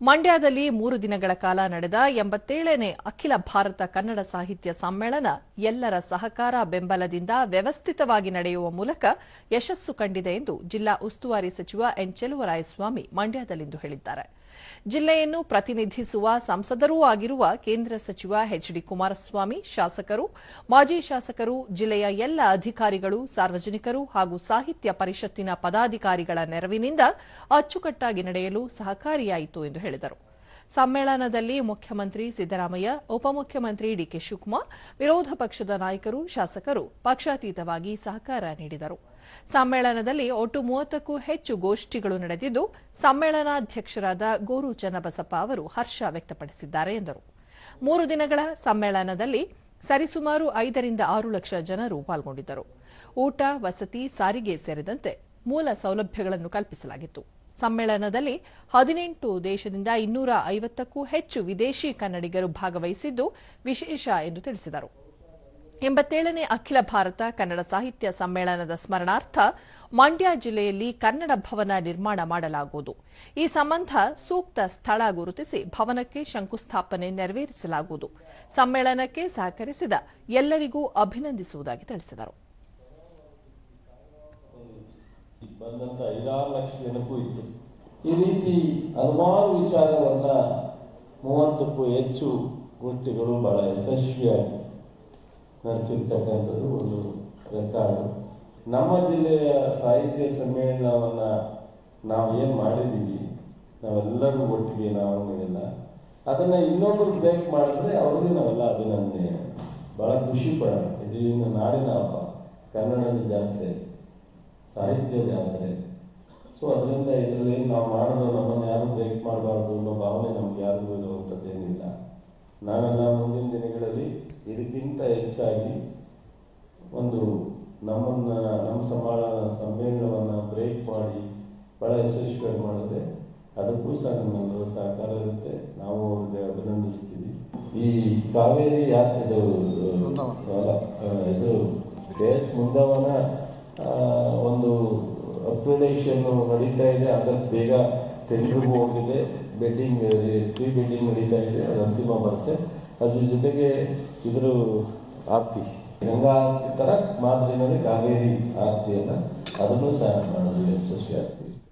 ಮಂಡ್ಯದಲ್ಲಿ ಮೂರು ದಿನಗಳ ಕಾಲ ನಡೆದ ಎಂಬತ್ತೇಳನೇ ಅಖಿಲ ಭಾರತ ಕನ್ನಡ ಸಾಹಿತ್ಯ ಸಮ್ಮೇಳನ ಎಲ್ಲರ ಸಹಕಾರ ಬೆಂಬಲದಿಂದ ವ್ಯವಸ್ಥಿತವಾಗಿ ನಡೆಯುವ ಮೂಲಕ ಯಶಸ್ಸು ಕಂಡಿದೆ ಎಂದು ಜಿಲ್ಲಾ ಉಸ್ತುವಾರಿ ಸಚಿವ ಎನ್ ಚೆಲುವರಾಯಸ್ವಾಮಿ ಮಂಡ್ಯದಲ್ಲಿಂದು ಹೇಳಿದ್ದಾರೆ. ಜಿಲ್ಲೆಯನ್ನು ಪ್ರತಿನಿಧಿಸುವ ಸಂಸದರೂ ಆಗಿರುವ ಕೇಂದ್ರ ಸಚಿವ ಎಚ್ ಡಿ ಕುಮಾರಸ್ವಾಮಿ, ಶಾಸಕರು, ಮಾಜಿ ಶಾಸಕರು, ಜಿಲ್ಲೆಯ ಎಲ್ಲ ಅಧಿಕಾರಿಗಳು, ಸಾರ್ವಜನಿಕರು ಹಾಗೂ ಸಾಹಿತ್ಯ ಪರಿಷತ್ತಿನ ಪದಾಧಿಕಾರಿಗಳ ನೆರವಿನಿಂದ ಅಚ್ಚುಕಟ್ಟಾಗಿ ನಡೆಯಲು ಸಹಕಾರಿಯಾಯಿತು ಎಂದು ಹೇಳಿದರು. ಸಮ್ಮೇಳನದಲ್ಲಿ ಮುಖ್ಯಮಂತ್ರಿ ಸಿದ್ದರಾಮಯ್ಯ, ಉಪಮುಖ್ಯಮಂತ್ರಿ ಡಿಕೆ ಶಿವಕುಮಾರ್, ವಿರೋಧ ಪಕ್ಷದ ನಾಯಕರು, ಶಾಸಕರು ಪಕ್ಷಾತೀತವಾಗಿ ಸಹಕಾರ ನೀಡಿದರು. ಸಮ್ಮೇಳನದಲ್ಲಿ ಒಟ್ಟು ಮೂವತ್ತಕ್ಕೂ ಹೆಚ್ಚು ಗೋಷ್ಠಿಗಳು ನಡೆದಿದ್ದು, ಸಮ್ಮೇಳನಾಧ್ಯಕ್ಷರಾದ ಗೋರು ಚನ್ನಬಸಪ್ಪ ಅವರು ಹರ್ಷ ವ್ಯಕ್ತಪಡಿಸಿದ್ದಾರೆ ಎಂದರು. ಮೂರು ದಿನಗಳ ಸಮ್ಮೇಳನದಲ್ಲಿ ಸರಿಸುಮಾರು ಐದರಿಂದ ಆರು ಲಕ್ಷ ಜನರು ಪಾಲ್ಗೊಂಡಿದ್ದರು. ಊಟ, ವಸತಿ, ಸಾರಿಗೆ ಸೇರಿದಂತೆ ಮೂಲ ಸೌಲಭ್ಯಗಳನ್ನು ಕಲ್ಪಿಸಲಾಗಿತ್ತು. ಸಮ್ಮೇಳನದಲ್ಲಿ ಹದಿನೆಂಟು ದೇಶದಿಂದ ಇನ್ನೂರ ಐವತ್ತಕ್ಕೂ ಹೆಚ್ಚು ವಿದೇಶಿ ಕನ್ನಡಿಗರು ಭಾಗವಹಿಸಿದ್ದು ವಿಶೇಷ ಎಂದು ತಿಳಿಸಿದರು. ಎಂಬತ್ತೇಳನೇ ಅಖಿಲ ಭಾರತ ಕನ್ನಡ ಸಾಹಿತ್ಯ ಸಮ್ಮೇಳನದ ಸ್ಮರಣಾರ್ಥ ಮಂಡ್ಯ ಜಿಲ್ಲೆಯಲ್ಲಿ ಕನ್ನಡ ಭವನ ನಿರ್ಮಾಣ ಮಾಡಲಾಗುವುದು. ಈ ಸಂಬಂಧ ಸೂಕ್ತ ಸ್ಥಳ ಗುರುತಿಸಿ ಭವನಕ್ಕೆ ಶಂಕುಸ್ಥಾಪನೆ ನೆರವೇರಿಸಲಾಗುವುದು. ಸಮ್ಮೇಳನಕ್ಕೆ ಸಹಕರಿಸಿದ ಎಲ್ಲರಿಗೂ ಅಭಿನಂದಿಸುವುದಾಗಿ ತಿಳಿಸಿದರು. ಬಂದಂಥ ಐದಾರು ಲಕ್ಷ ಜನಕ್ಕೂ ಇತ್ತು. ಈ ರೀತಿ ಹಲವಾರು ವಿಚಾರವನ್ನ ಮೂವತ್ತಕ್ಕೂ ಹೆಚ್ಚು ಗೋಷ್ಠಿಗಳು ಬಹಳ ಯಶಸ್ವಿಯಾಗಿ ನಡೆಸಿರ್ತಕ್ಕಂಥದ್ದು ಒಂದು ರೆಕಾರ್ಡು ನಮ್ಮ ಜಿಲ್ಲೆಯ ಸಾಹಿತ್ಯ ಸಮ್ಮೇಳನವನ್ನು ನಾವು ಏನು ಮಾಡಿದ್ದೀವಿ ನಾವೆಲ್ಲರೂ ಒಟ್ಟಿಗೆ ನಾವು ನಾವೆಲ್ಲ ಅದನ್ನ ಇನ್ನೊಬ್ಬರು ಬ್ರೇಕ್ ಮಾಡಿದ್ರೆ ಅವ್ರಿಗೆ ನಾವೆಲ್ಲ ಅಭಿನಂದನೆ. ಬಹಳ ಖುಷಿ ಪಡೋಣ. ಇದು ಇನ್ನು ನಾಡಿನ ಹಬ್ಬ. ಕನ್ನಡದ ಜಾತ್ರೆ. ಸಾಹಿತ್ಯ ಜಾತ್ರೆ. ಸೊ ಅದರಿಂದ ಇದರಲ್ಲಿ ನಾವು ಮಾಡೋದು ನಮ್ಮನ್ನು ಯಾರು ಬ್ರೇಕ್ ಮಾಡಬಾರ್ದು ಅನ್ನೋ ಭಾವನೆ ನಮ್ಗೆ ಯಾರಿಗೂ ಇರುವಂಥದ್ದೇನಿಲ್ಲ. ನಾವೆಲ್ಲ ಮುಂದಿನ ದಿನಗಳಲ್ಲಿ ಇದಕ್ಕಿಂತ ಹೆಚ್ಚಾಗಿ ಒಂದು ನಮ್ಮನ್ನ ನಮ್ಮ ಸಮಾಳ ಸಮ್ಮೇಳನವನ್ನು ಬ್ರೇಕ್ ಮಾಡಿ ಬಹಳ ಯಶಸ್ವಿಯಾಗಿ ಮಾಡಿದ್ರೆ ಅದಕ್ಕೂ ಸಹ ನಮ್ಮೆಲ್ಲರ ಸಹಕಾರ ಇರುತ್ತೆ. ನಾವು ಅವ್ರಿಗೆ ಅಭಿನಂದಿಸ್ತೀವಿ. ಈ ಕಾವೇರಿ ಯಾತ್ರೆ ಇದು ಬೇಸ್ ಮುಂದವನ ಒಂದು ಅಪ್ಗ್ರೇಡೇಷನ್ ನಡೀತಾ ಇದೆ. ಅದಕ್ಕೆ ಬೇಗ ಟೆಂಡರ್ಗೂ ಹೋಗಿದೆ. ಬೆಡ್ಡಿಂಗ್ ಪ್ರೀ ಬೆಡ್ಡಿಂಗ್ ನಡೀತಾ ಇದೆ. ಅದು ಅಂತಿಮ ಬರುತ್ತೆ. ಅದ್ರ ಜೊತೆಗೆ ಇದ್ರ ಆರ್ತಿ. ಗಂಗಾ ಆರತಿ ಥರ ಮಾದರಿನಲ್ಲಿ ಕಾವೇರಿ ಆರತಿಯನ್ನು ಅದನ್ನು ಸಹ ಮಾಡೋದು ಯಶಸ್ವಿ